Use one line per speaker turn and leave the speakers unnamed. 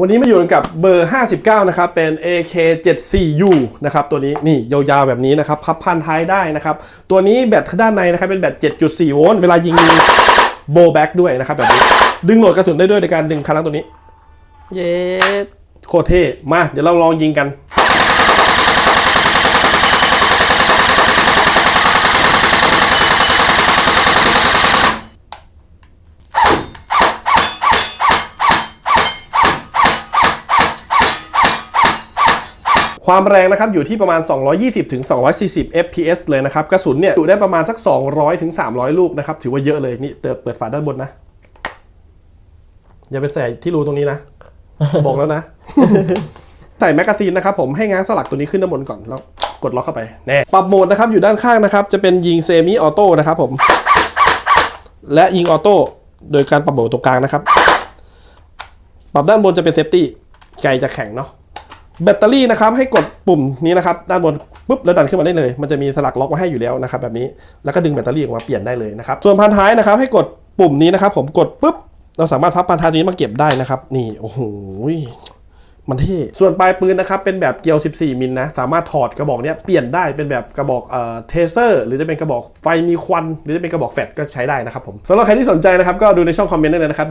วันนี้มาอยู่กันกับเบอร์ 59 นะครับ เป็น AK74U นะครับ ตัวนี้นี่ยาวๆแบบนี้นะครับ พับพันท้ายได้นะครับ ตัวนี้แบตด้านในนะครับ เป็นแบต 7.4 โวลต์ เวลายิงมีโบแบ็กด้วยนะครับแบบนี้ ดึงโหลดกระสุนได้ด้วยในการดึงคันลังตัวนี้
เย็ด
โคตรเท่ มา เดี๋ยวเราลองยิงกัน ความแรงนะครับอยู่ที่ประมาณ 220ถึง240 fps เลยนะครับ กระสุนเนี่ยอยู่ได้ประมาณสัก 200ถึง300 ลูกนะครับ ถือว่าเยอะเลยนี่เปิดเปิดฝาด้านบนนะ อย่าไปใส่ที่รูตรงนี้นะ บอกแล้วนะใส่แมกกาซีนนะครับผมให้ง้างสลักตัวนี้ขึ้นด้านบนก่อนแล้วกดล็อกเข้าไปแน่ปรับโหมดนะครับอยู่ด้านข้างนะครับ จะเป็นยิงเซมิออโต้นะครับผม และยิงออโต้โดยการปรับโหมดตรงกลางนะครับ ปรับด้านบนจะเป็นเซฟตี้ไกลจะแข็งเนาะ แบตเตอรี่นะครับให้กดปุ่มนี้นะครับด้านบนปุ๊บแล้วดันขึ้นมาได้เลย มันจะมีสลักล็อกมาให้อยู่แล้วนะครับแบบนี้แล้วก็ดึงแบตเตอรี่ออกมาเปลี่ยนได้เลยนะครับส่วนพันท้ายนะครับให้กดปุ่มนี้นะครับ ผมกดปุ๊บเราสามารถพับพันท้ายนี้มาเก็บได้นะครับ นี่โอ้โหมันเท่ส่วนปลายปืนนะครับเป็นแบบเกลียว 14 มิลนะ สามารถถอดกระบอกเนี้ยเปลี่ยนได้เป็นแบบกระบอกเอ่อเทเซอร์ หรือจะเป็นกระบอกไฟมีควัน หรือจะเป็นกระบอกแฟลชก็ใช้ได้นะครับผมสำหรับใครที่สนใจนะครับก็ดูในช่องคอมเมนต์ได้เลยนะครับ